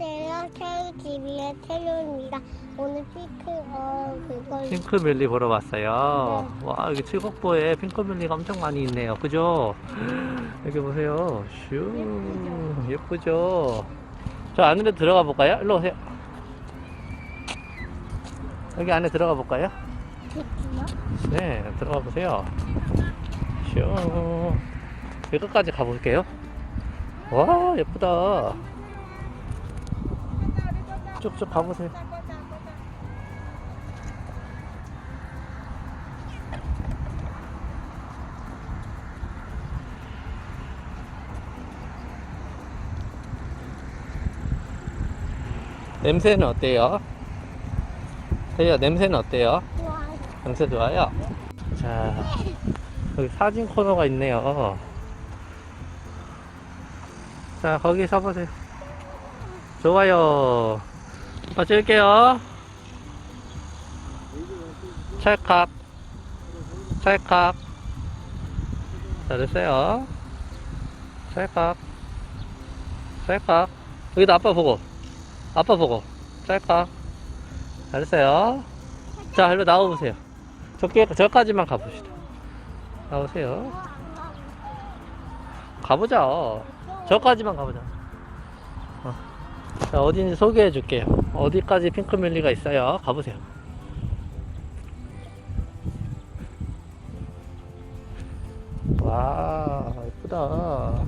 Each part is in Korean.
안녕하세요. 태우 TV의 태우입니다. 오늘 피크 어 그걸 핑크뮬리 보러 왔어요. 와, 여기 칠곡보에 핑크뮬리가 엄청 많이 있네요. 그죠? 여기 보세요. 슈, 예쁘죠? 저 안으로 들어가 볼까요? 일로 오세요. 여기 안에 들어가 볼까요? 네, 들어가 보세요. 슈. 여기까지 가볼게요. 와, 예쁘다. 쭉쭉 가보세요. 냄새는 어때요? 태희야, 냄새는 어때요? 좋아요. 냄새 좋아요? 자, 여기 사진 코너가 있네요. 자, 거기 서보세요. 좋아요. 오빠 찍을게요. 찰칵. 찰칵. 잘했어요. 찰칵. 찰칵. 여기도 아빠 보고. 아빠 보고. 찰칵. 잘했어요. 자, 일로 나와보세요. 저기, 저까지만 가봅시다. 나오세요. 가보자. 저까지만 가보자. 어. 자, 어딘지 소개해 줄게요. 어디까지 핑크뮬리가 있어요. 가보세요. 와, 예쁘다.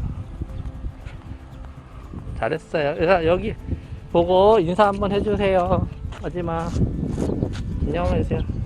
잘했어요. 자, 여기 보고 인사 한번 해주세요. 마지막. 안녕하세요.